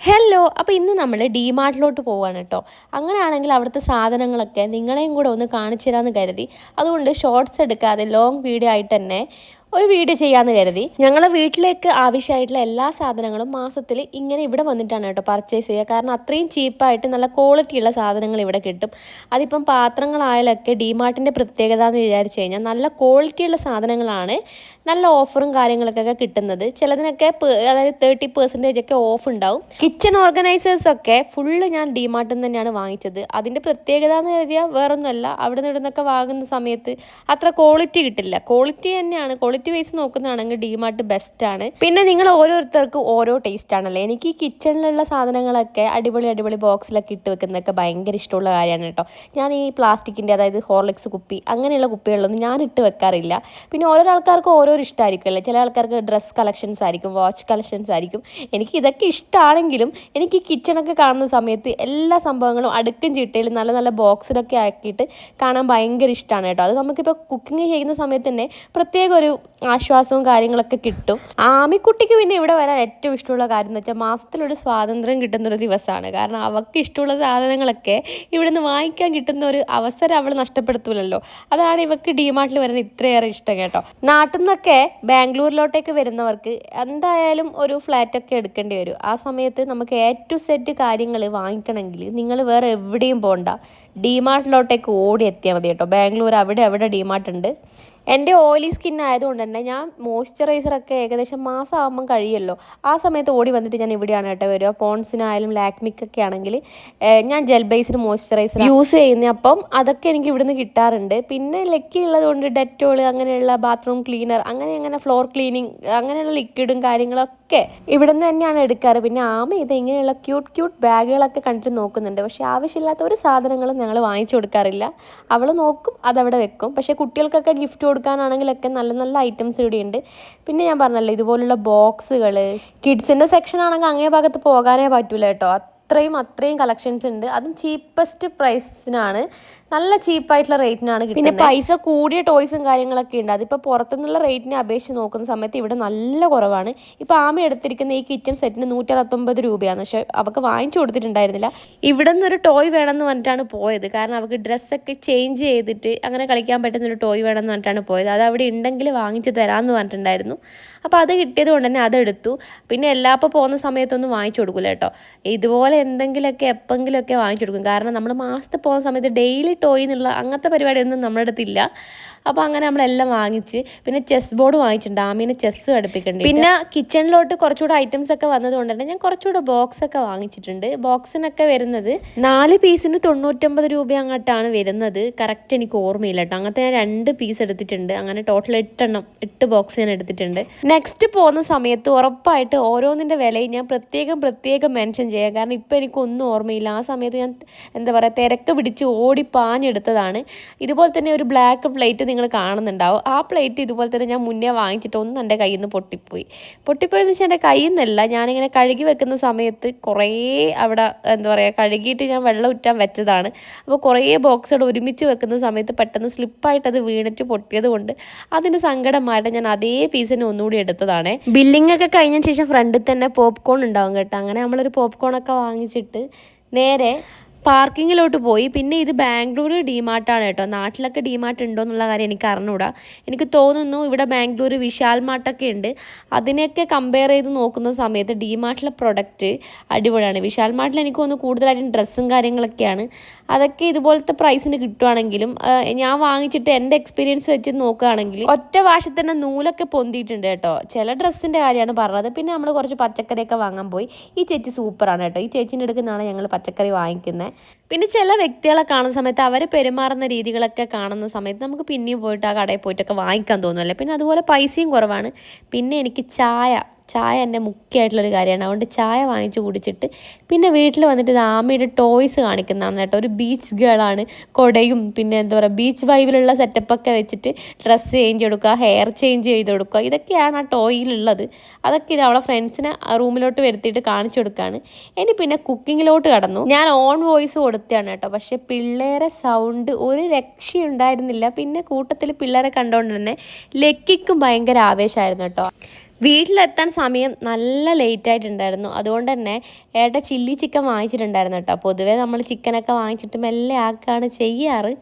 Hello അപ്പോൾ ഇന്ന് നമ്മൾ ഡിമാർട്ടിലോട്ട് പോവാണ് കേട്ടോ അങ്ങനെയാണെങ്കിൽ അവിടുത്തെ സാധനങ്ങളൊക്കെ നിങ്ങളെയും കൂടെ ഒന്ന് കാണിച്ചു തരാമെന്ന് കരുതി. അതുകൊണ്ട് ഷോർട്സ് എടുക്കാതെ ലോങ് വീഡിയോ ആയിട്ട് തന്നെ ഒരു വീഡിയോ ചെയ്യാന്ന് കരുതി. ഞങ്ങളെ വീട്ടിലേക്ക് ആവശ്യമായിട്ടുള്ള എല്ലാ സാധനങ്ങളും മാസത്തിൽ ഇങ്ങനെ ഇവിടെ വന്നിട്ടാണ് കേട്ടോ പർച്ചേസ് ചെയ്യുക. കാരണം അത്രയും ചീപ്പായിട്ട് നല്ല ക്വാളിറ്റിയുള്ള സാധനങ്ങൾ ഇവിടെ കിട്ടും. അതിപ്പം പാത്രങ്ങളായാലൊക്കെ ഡിമാർട്ടിന്റെ പ്രത്യേകത എന്ന് വിചാരിച്ചു കഴിഞ്ഞാൽ നല്ല ക്വാളിറ്റിയുള്ള സാധനങ്ങളാണ് നല്ല ഓഫറും കാര്യങ്ങളൊക്കെ കിട്ടുന്നത്. ചിലതിനൊക്കെ അതായത് തേർട്ടി പെർസെന്റേജ് ഒക്കെ ഓഫ് ഉണ്ടാവും. കിച്ചൺ ഓർഗനൈസേഴ്സ് ഒക്കെ ഫുള്ള് ഞാൻ ഡിമാർട്ടിൽ നിന്ന് തന്നെയാണ് വാങ്ങിച്ചത്. അതിന്റെ പ്രത്യേകത എന്ന് കരുതിയാൽ വേറൊന്നുമല്ല. അവിടെ നിന്ന് ഇവിടുന്നൊക്കെ വാങ്ങുന്ന സമയത്ത് അത്ര ക്വാളിറ്റി കിട്ടില്ല. ക്വാളിറ്റി തന്നെയാണ്. ക്വാളിറ്റി വൈസ് നോക്കുന്നതാണെങ്കിൽ ഡിമാർട്ട് ബെസ്റ്റ് ആണ്. പിന്നെ നിങ്ങൾ ഓരോരുത്തർക്കും ഓരോ ടേസ്റ്റ് ആണല്ലേ? എനിക്ക് കിച്ചണിലുള്ള സാധനങ്ങളൊക്കെ അടിപൊളി അടിപൊളി ബോക്സിലൊക്കെ ഇട്ട് വെക്കുന്നതൊക്കെ ഭയങ്കര ഇഷ്ടമുള്ള കാര്യമാണ് കേട്ടോ. ഞാൻ ഈ പ്ലാസ്റ്റിക്കിന്റെ അതായത് ഹോർലിക്സ് കുപ്പി അങ്ങനെയുള്ള കുപ്പികളൊന്നും ഞാൻ ഇട്ട് വെക്കാറില്ല. പിന്നെ ഓരോ ആൾക്കാർക്കും ഓരോ ഇഷ്ടമായിരിക്കുമല്ലേ ചില ആൾക്കാർക്ക് ഡ്രസ് കളക്ഷൻസ് ആയിരിക്കും വാച്ച് കളക്ഷൻസ് ആയിരിക്കും. എനിക്ക് ഇതൊക്കെ ഇഷ്ടമാണെങ്കിലും എനിക്ക് ഈ കിച്ചണൊക്കെ കാണുന്ന സമയത്ത് എല്ലാ സംഭവങ്ങളും അടുക്കും ചിട്ടയിൽ നല്ല നല്ല ബോക്സിലൊക്കെ ആക്കിയിട്ട് കാണാൻ ഭയങ്കര ഇഷ്ടമാണ് കേട്ടോ. അത് നമുക്കിപ്പോൾ കുക്കിംഗ് ചെയ്യുന്ന സമയത്ത് തന്നെ പ്രത്യേക ഒരു ആശ്വാസവും കാര്യങ്ങളൊക്കെ കിട്ടും. ആമിക്കുട്ടിക്ക് പിന്നെ ഇവിടെ വരാൻ ഏറ്റവും ഇഷ്ടമുള്ള കാര്യം എന്ന് വെച്ചാൽ മാസത്തിലൊരു സ്വാതന്ത്ര്യം കിട്ടുന്ന ഒരു ദിവസമാണ്. കാരണം അവൾക്ക് ഇഷ്ടമുള്ള സാധനങ്ങളൊക്കെ ഇവിടെ നിന്ന് വാങ്ങിക്കാൻ കിട്ടുന്ന ഒരു അവസരം അവൾ നഷ്ടപ്പെടുത്തൂലല്ലോ. അതാണ് ഇവക്ക് ഡിമാർട്ടിൽ വരാൻ ഇത്രയേറെ ഇഷ്ടം കേട്ടോ. നാട്ടിൽ നിന്നൊക്കെ ബാംഗ്ലൂരിലോട്ടേക്ക് വരുന്നവർക്ക് എന്തായാലും ഒരു ഫ്ലാറ്റൊക്കെ എടുക്കേണ്ടി വരും. ആ സമയത്ത് നമുക്ക് എ ടു സെറ്റ് കാര്യങ്ങൾ വാങ്ങിക്കണമെങ്കിൽ നിങ്ങൾ വേറെ എവിടെയും പോകണ്ട ഡിമാർട്ടിലോട്ടേക്ക് ഓടി എത്തിയാൽ മതി കേട്ടോ. ബാംഗ്ലൂർ അവിടെ അവിടെ ഡിമാർട്ട് ഉണ്ട് എന്റെ ഓയിലി സ്കിൻ ആയതുകൊണ്ട് തന്നെ ഞാൻ മോയ്സ്ചറൈസറൊക്കെ ഏകദേശം മാസം ആകുമ്പം കഴിയുമല്ലോ. ആ സമയത്ത് ഓടി വന്നിട്ട് ഞാൻ ഇവിടെയാണ് കേട്ടോ വരിക. പോൺസിനായാലും ലാക്മിക്കൊക്കെ ആണെങ്കിൽ ഞാൻ ജെൽ ബേസ്ഡ് മോയ്സ്ചറൈസർ യൂസ് ചെയ്യുന്ന അപ്പം അതൊക്കെ എനിക്ക് ഇവിടുന്ന് കിട്ടാറുണ്ട്. പിന്നെ ലക്കി ഉള്ളത് കൊണ്ട് ഡെറ്റോൾ അങ്ങനെയുള്ള ബാത്റൂം ക്ലീനർ അങ്ങനെ അങ്ങനെ ഫ്ലോർ ക്ലീനിങ് അങ്ങനെയുള്ള ലിക്വിഡും കാര്യങ്ങളൊക്കെ ഇവിടുന്ന് തന്നെയാണ് എടുക്കാറ്. പിന്നെ ആമ ഇത് ഇങ്ങനെയുള്ള ക്യൂട്ട് ക്യൂട്ട് ബാഗുകളൊക്കെ കണ്ടിട്ട് നോക്കുന്നുണ്ട്. പക്ഷേ ആവശ്യമില്ലാത്ത ഒരു സാധനങ്ങളും ഞങ്ങൾ വാങ്ങിച്ചു കൊടുക്കാറില്ല. അവൾ നോക്കും അതവിടെ വെക്കും. പക്ഷേ കുട്ടികൾക്കൊക്കെ ഗിഫ്റ്റ് കൊടുക്കാനാണെങ്കിലൊക്കെ നല്ല നല്ല ഐറ്റംസ് ഇവിടെ ഉണ്ട് പിന്നെ ഞാൻ പറഞ്ഞല്ലോ ഇതുപോലുള്ള ബോക്സുകൾ കിഡ്സിന്റെ സെക്ഷൻ ആണെങ്കിൽ അങ്ങേ ഭാഗത്ത് പോകാനേ പറ്റൂല കേട്ടോ. അത്രയും അത്രയും കളക്ഷൻസ് ഉണ്ട്. അതും ചീപ്പസ്റ്റ് പ്രൈസിനാണ് നല്ല ചീപ്പായിട്ടുള്ള റേറ്റിനാണ് പിന്നെ പൈസ കൂടിയ ടോയ്സും കാര്യങ്ങളൊക്കെ ഉണ്ട്. അതിപ്പോൾ പുറത്തുനിന്നുള്ള റേറ്റിനെ അപേക്ഷിച്ച് നോക്കുന്ന സമയത്ത് ഇവിടെ നല്ല കുറവാണ്. ഇപ്പോൾ ആമ എടുത്തിരിക്കുന്ന ഈ കിച്ചൺ സെറ്റിന് നൂറ്ററുപത്തൊമ്പത് രൂപയാണ് പക്ഷെ അവൾക്ക് വാങ്ങിച്ചു കൊടുത്തിട്ടുണ്ടായിരുന്നില്ല. ഇവിടെ നിന്നൊരു ടോയ് വേണമെന്ന് പറഞ്ഞിട്ടാണ് പോയത്. കാരണം അവൾക്ക് ഡ്രസ്സൊക്കെ ചേഞ്ച് ചെയ്തിട്ട് അങ്ങനെ കളിക്കാൻ പറ്റുന്ന ഒരു ടോയ് വേണമെന്ന് പറഞ്ഞിട്ടാണ് പോയത്. അത് അവിടെ ഉണ്ടെങ്കിൽ വാങ്ങിച്ചു തരാമെന്ന് പറഞ്ഞിട്ടുണ്ടായിരുന്നു. അപ്പോൾ അത് കിട്ടിയത് കൊണ്ട് തന്നെ അതെടുത്തു. പിന്നെ എല്ലാപ്പോൾ പോകുന്ന സമയത്തൊന്നും വാങ്ങിച്ചു കൊടുക്കില്ല കേട്ടോ. ഇതുപോലെ എന്തെങ്കിലുമൊക്കെ എപ്പെങ്കിലുമൊക്കെ വാങ്ങിച്ചു കൊടുക്കും കാരണം നമ്മൾ മാസത്തിൽ പോകുന്ന സമയത്ത് ഡെയിലി ടോയ് എന്നുള്ള അങ്ങനത്തെ പരിപാടിയൊന്നും നമ്മുടെ അടുത്തില്ല അപ്പോൾ അങ്ങനെ നമ്മളെല്ലാം വാങ്ങിച്ച് പിന്നെ ചെസ് ബോർഡ് വാങ്ങിച്ചിട്ടുണ്ട്. ആമീനെ ചെസ് പഠിപ്പിക്കേണ്ടി പിന്നെ കിച്ചണിലോട്ട് കുറച്ചുകൂടെ ഐറ്റംസ് ഒക്കെ വന്നതുകൊണ്ട് തന്നെ ഞാൻ കുറച്ചുകൂടെ ബോക്സ് ഒക്കെ വാങ്ങിച്ചിട്ടുണ്ട്. ബോക്സിനൊക്കെ വരുന്നത് നാല് പീസിന് തൊണ്ണൂറ്റൊമ്പത് രൂപ അങ്ങോട്ടാണ് വരുന്നത്. കറക്റ്റ് എനിക്ക് ഓർമ്മയില്ല കേട്ടോ. അങ്ങനത്തെ ഞാൻ രണ്ട് പീസ് എടുത്തിട്ടുണ്ട്. അങ്ങനെ ടോട്ടൽ എട്ടെണ്ണം എട്ട് ബോക്സ് ഞാൻ എടുത്തിട്ടുണ്ട്. നെക്സ്റ്റ് പോകുന്ന സമയത്ത് ഉറപ്പായിട്ട് ഓരോന്നിന്റെ വിലയും ഞാൻ പ്രത്യേകം പ്രത്യേകം മെൻഷൻ ചെയ്യാം. കാരണം ഇപ്പോൾ എനിക്കൊന്നും ഓർമ്മയില്ല. ആ സമയത്ത് ഞാൻ എന്താ പറയുക തിരക്ക് പിടിച്ച് ഓടി പാഞ്ഞെടുത്തതാണ്. ഇതുപോലെ തന്നെ ഒരു ബ്ലാക്ക് പ്ലേറ്റ് നിങ്ങൾ കാണുന്നുണ്ടാവും. ആ പ്ലേറ്റ് ഇതുപോലെ തന്നെ ഞാൻ മുന്നേ വാങ്ങിച്ചിട്ട് ഒന്ന് എന്റെ കയ്യിൽ നിന്ന് പൊട്ടിപ്പോയി. പൊട്ടിപ്പോയെന്ന് വെച്ചാൽ എന്റെ കയ്യിൽ നിന്നല്ല ഞാനിങ്ങനെ കഴുകി വെക്കുന്ന സമയത്ത് കുറേ അവിടെ എന്താ പറയുക കഴുകിയിട്ട് ഞാൻ വെള്ളം ഉറ്റാൻ വെച്ചതാണ്. അപ്പോൾ കുറേ ബോക്സുകൾ ഒരുമിച്ച് വെക്കുന്ന സമയത്ത് പെട്ടെന്ന് സ്ലിപ്പായിട്ട് അത് വീണിട്ട് പൊട്ടിയത് കൊണ്ട് അതിന്റെ സങ്കടമായിട്ട് ഞാൻ അതേ പീസിനെ ഒന്നുകൂടി എടുത്തതാണ്. ബില്ലിംഗ് ഒക്കെ കഴിഞ്ഞ ശേഷം ഫ്രണ്ടിൽ തന്നെ പോപ്കോൺ ഉണ്ടാവും കേട്ടോ. അങ്ങനെ നമ്മളൊരു പോപ്കോൺ ഒക്കെ വാങ്ങിച്ചിട്ട് നേരെ പാർക്കിങ്ങിലോട്ട് പോയി. പിന്നെ ഇത് ബാംഗ്ലൂർ ഡിമാർട്ടാണ് കേട്ടോ. നാട്ടിലൊക്കെ ഡിമാർട്ട് ഉണ്ടോ എന്നുള്ള കാര്യം എനിക്ക് അറിഞ്ഞൂടാ എനിക്ക് തോന്നുന്നു ഇവിടെ ബാംഗ്ലൂർ വിശാൽ മാർട്ടൊക്കെ ഉണ്ട്. അതിനെയൊക്കെ കമ്പയർ ചെയ്ത് നോക്കുന്ന സമയത്ത് ഡിമാർട്ടിലെ പ്രൊഡക്റ്റ് അടിപൊളിയാണ്. വിശാൽ മാർട്ടിൽ എനിക്ക് തോന്നുന്നു കൂടുതലായിട്ടും ഡ്രസ്സും കാര്യങ്ങളൊക്കെയാണ്. അതൊക്കെ ഇതുപോലത്തെ പ്രൈസിന് കിട്ടുവാണെങ്കിലും ഞാൻ വാങ്ങിച്ചിട്ട് എന്റെ എക്സ്പീരിയൻസ് വെച്ച് നോക്കുകയാണെങ്കിൽ ഒറ്റ വാശി തന്നെ നൂലൊക്കെ പൊന്തിയിട്ടുണ്ട് കേട്ടോ. ചില ഡ്രസ്സിന്റെ കാര്യമാണ് പറഞ്ഞത്. പിന്നെ നമ്മൾ കുറച്ച് പച്ചക്കറിയൊക്കെ വാങ്ങാൻ പോയി. ഈ ചേച്ചി സൂപ്പറാണ് കേട്ടോ. ഈ ചേച്ചീന്റെ അടുക്കുന്നാണ് ഞങ്ങൾ പച്ചക്കറി വാങ്ങിക്കുന്നത്. പിന്നെ ചില വ്യക്തികളെ കാണുന്ന സമയത്ത് അവർ പെരുമാറുന്ന രീതികളൊക്കെ കാണുന്ന സമയത്ത് നമുക്ക് പിന്നെയും പോയിട്ട് ആ കടയിൽ പോയിട്ടൊക്കെ വാങ്ങിക്കാൻ തോന്നുമല്ലേ പിന്നെ അതുപോലെ പൈസയും കുറവാണ്. പിന്നെ എനിക്ക് ചായ ചായ എന്റെ മുഖ്യമായിട്ടുള്ളൊരു കാര്യമാണ്. അതുകൊണ്ട് ചായ വാങ്ങിച്ച് കുടിച്ചിട്ട് പിന്നെ വീട്ടിൽ വന്നിട്ട് ഇത് ആമയുടെ ടോയ്സ് കാണിക്കുന്നതാണ് കേട്ടോ. ഒരു ബീച്ച് ഗേളാണ് കൊടയും പിന്നെ എന്താ പറയുക ബീച്ച് വൈബിലുള്ള സെറ്റപ്പൊക്കെ വെച്ചിട്ട് ഡ്രസ്സ് ചേഞ്ച് കൊടുക്കുക ഹെയർ ചേഞ്ച് ചെയ്ത് കൊടുക്കുക. ഇതൊക്കെയാണ് ആ ടോയിലുള്ളത് അതൊക്കെ ഇത് അവളെ ഫ്രണ്ട്സിനെ റൂമിലോട്ട് വരുത്തിയിട്ട് കാണിച്ചു കൊടുക്കുകയാണ്. ഇനി പിന്നെ കുക്കിങ്ങിലോട്ട് കടന്നു. ഞാൻ ഓൺ വോയിസ് കൊടുത്തതാണ് കേട്ടോ. പക്ഷേ പിള്ളേരെ സൗണ്ട് ഒരു രക്ഷയുണ്ടായിരുന്നില്ല. പിന്നെ കൂട്ടത്തിൽ പിള്ളേരെ കണ്ടുകൊണ്ട് തന്നെ ലക്കിക്കും ഭയങ്കര ആവേശമായിരുന്നു കേട്ടോ. വീട്ടിലെത്താൻ സമയം നല്ല ലേറ്റ് ആയിട്ടുണ്ടായിരുന്നു. അതുകൊണ്ട് തന്നെ ഏട്ട ചില്ലി ചിക്കൻ വാങ്ങിച്ചിട്ടുണ്ടായിരുന്നു കേട്ടോ. പൊതുവേ നമ്മൾ ചിക്കനൊക്കെ വാങ്ങിച്ചിട്ട് മെല്ലെ ആക്കുകയാണ് ചെയ്യാറ്.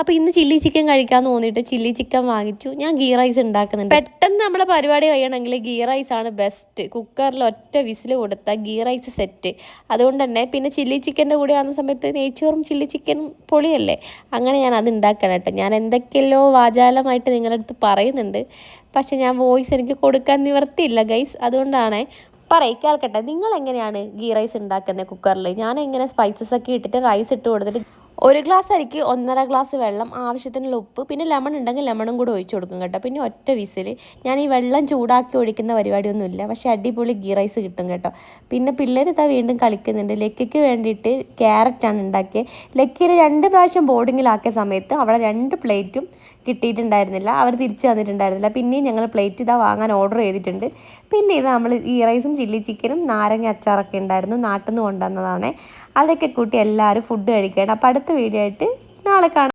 അപ്പോൾ ഇന്ന് ചില്ലി ചിക്കൻ കഴിക്കാൻ തോന്നിയിട്ട് ചില്ലി ചിക്കൻ വാങ്ങിച്ചു. ഞാൻ ഗീ റൈസ് ഉണ്ടാക്കുന്നുണ്ട്. പെട്ടെന്ന് നമ്മളെ പരിപാടി കഴിയണമെങ്കിൽ ഗീ റൈസ് ആണ് ബെസ്റ്റ് കുക്കറിൽ ഒറ്റ വിസിൽ കൊടുത്താൽ ഗീ റൈസ് സെറ്റ് അതുകൊണ്ട് തന്നെ പിന്നെ ചില്ലി ചിക്കന്റെ കൂടെ ആകുന്ന സമയത്ത് നെയ്ച്ചോറും ചില്ലി ചിക്കനും പൊളിയല്ലേ? അങ്ങനെ ഞാൻ അത് ഉണ്ടാക്കണം കേട്ടോ ഞാൻ എന്തൊക്കെയല്ലോ വാചാലമായിട്ട് നിങ്ങളുടെ അടുത്ത് പറയുന്നുണ്ട്. പക്ഷെ ഞാൻ വോയിസ് എനിക്ക് കൊടുക്കാൻ നിവർത്തിയില്ല ഗൈസ് അതുകൊണ്ടാണ് പറയ് കേൾക്കട്ടെ. നിങ്ങൾ എങ്ങനെയാണ് ഗീ റൈസ് ഉണ്ടാക്കുന്നത് കുക്കറിൽ? ഞാൻ എങ്ങനെ സ്പൈസസ് ഒക്കെ ഇട്ടിട്ട് റൈസ് ഇട്ട് കൊടുത്തിട്ട് ഒരു ഗ്ലാസ് അരിക്ക് ഒന്നര ഗ്ലാസ് വെള്ളം ആവശ്യത്തിനുള്ള ഉപ്പ് പിന്നെ ലെമൺ ഉണ്ടെങ്കിൽ ലെമണും കൂടെ ഒഴിച്ചു കൊടുക്കും കേട്ടോ. പിന്നെ ഒറ്റ വിസിൽ ഞാൻ ഈ വെള്ളം ചൂടാക്കി ഒഴിക്കുന്ന പരിപാടിയൊന്നുമില്ല. പക്ഷേ അടിപൊളി ഗീ റൈസ് കിട്ടും കേട്ടോ. പിന്നെ പിള്ളേർ ഇതാ വീണ്ടും കളിക്കുന്നുണ്ട്. ലക്കിക്ക് വേണ്ടിയിട്ട് ക്യാരറ്റാണ് ഉണ്ടാക്കിയത് ലക്കിയിൽ രണ്ട് പ്രാവശ്യം ബോർഡിങ്ങിലാക്കിയ സമയത്ത് അവിടെ രണ്ട് പ്ലേറ്റും കിട്ടിയിട്ടുണ്ടായിരുന്നില്ല. അവർ തിരിച്ചു തന്നിട്ടുണ്ടായിരുന്നില്ല. പിന്നെയും ഞങ്ങൾ പ്ലേറ്റ് ഇതാ വാങ്ങാൻ ഓർഡർ ചെയ്തിട്ടുണ്ട്. പിന്നെ ഇത് നമ്മൾ ഈ റൈസും ചില്ലി ചിക്കനും നാരങ്ങ അച്ചാറൊക്കെ ഉണ്ടായിരുന്നു. നാട്ടിൽ നിന്ന് കൊണ്ടുവന്നതാണ്. അതൊക്കെ കൂട്ടി എല്ലാവരും ഫുഡ് കഴിക്കണം അപ്പോൾ അടുത്ത വീഡിയോ ആയിട്ട് നാളെ കാണാം.